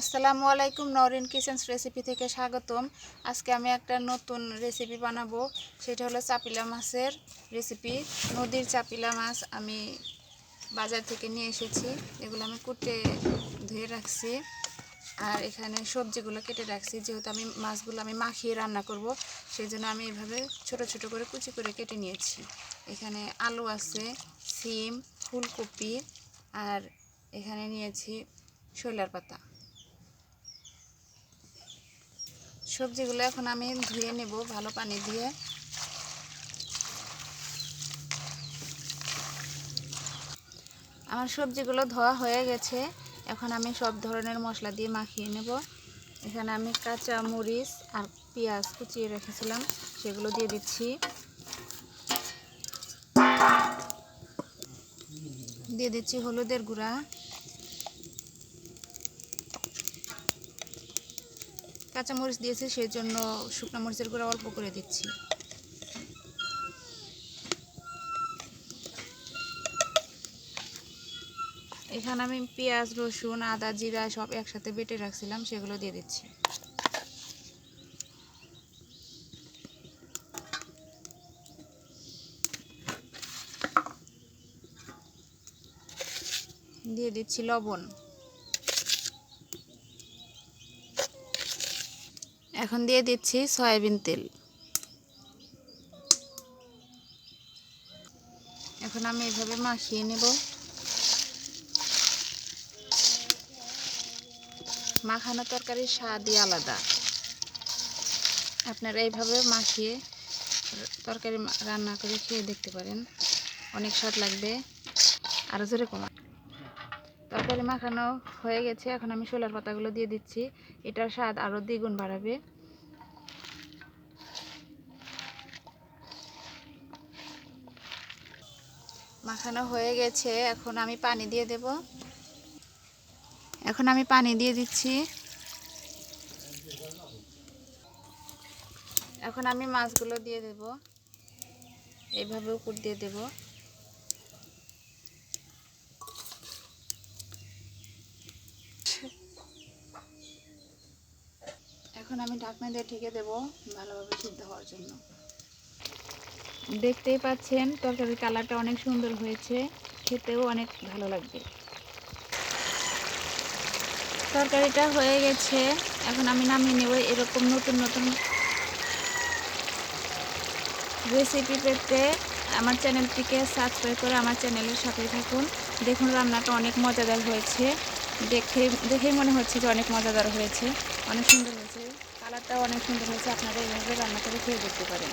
আসসালামু আলাইকুম, Norin kitchens recipe থেকে স্বাগতম। আজকে আমি একটা নতুন রেসিপি বানাবো। সেটা হলো চাপিলা মাছের রেসিপি নদীর চাপিলা মাছ আমি বাজার থেকে নিয়ে এসেছি। এগুলো আমি কুটে ধুয়ে রাখছি। আর এখানে সবজিগুলো কেটে রাখছি। যেহেতু আমি মাছগুলো আমি মাখিয়ে রান্না করব সেই জন্য আমি এভাবে ছোট ছোট করে কুচি করে কেটে নিয়েছি। এখানে আলু আছে, সিম, ফুলকপি, আর এখানে নিয়েছি শৈলার পাতা। সবজিগুলো এখন আমি ধুয়ে নেব ভালো পানি দিয়ে। আমার সবজিগুলো ধোয়া হয়ে গেছে। এখন আমি সব ধরনের মশলা দিয়ে মাখিয়ে নেব। এখানে আমি কাঁচা মরিচ আর পেঁয়াজ কুচিয়ে রেখেছিলাম, সেগুলো দিয়ে দিচ্ছি। দিয়ে দিচ্ছি হলুদের গুঁড়া। কাঁচা মরিচ দিয়েছি সেই জন্য শুকনো মরিচের গুঁড়া অল্প করে দিচ্ছি। এখানে আমি পেঁয়াজ, রসুন, আদা, জিরা সব একসাথে বেটে রাখছিলাম, সেগুলো দিয়ে দিচ্ছি। দিয়ে দিচ্ছি লবণ। এখন দিয়ে দিচ্ছি সয়াবিন তেল। এখন আমি এভাবে মাখিয়ে নেব। মাখানো তরকারির স্বাদই আলাদা। আপনারা এইভাবে মাখিয়ে তরকারি রান্না করে খেয়ে দেখতে পারেন। অনেক স্বাদ লাগবে। আরও জোরে কমা তরকারি মাখানো হয়ে গেছে। এখন আমি শোলার পাতাগুলো দিয়ে দিচ্ছি। এটার স্বাদ আরও দ্বিগুণ বাড়াবে। মাখানো হয়ে গেছে। এখন আমি পানি দিয়ে দেব। এখন আমি পানি দিয়ে দিচ্ছি। এখন আমি মাছগুলো দিয়ে দেব। এইভাবে উপর দিয়ে দেব। এখন আমি ঢাকনা দিয়ে ঢেকে দেব ভালোভাবে সিদ্ধ হওয়ার জন্য। দেখতেই পাচ্ছেন, তরকারির কালারটা অনেক সুন্দর হয়েছে, খেতেও অনেক ভালো লাগবে। তরকারিটা হয়ে গেছে, এখন আমি নামিয়ে নেব এরকম নতুন নতুন রেসিপি পেতে। আমার চ্যানেলটিকে সাবস্ক্রাইব করে আমার চ্যানেলের সাথে থাকুন। দেখুন, রান্নাটা অনেক মজাদার হয়েছে। দেখে, দেখেই মনে হচ্ছে যে অনেক মজাদার হয়েছে, অনেক সুন্দর হয়েছে। কালারটাও অনেক সুন্দর হয়েছে আপনারা এইভাবে রান্না করে খেয়ে দেখতে পারেন।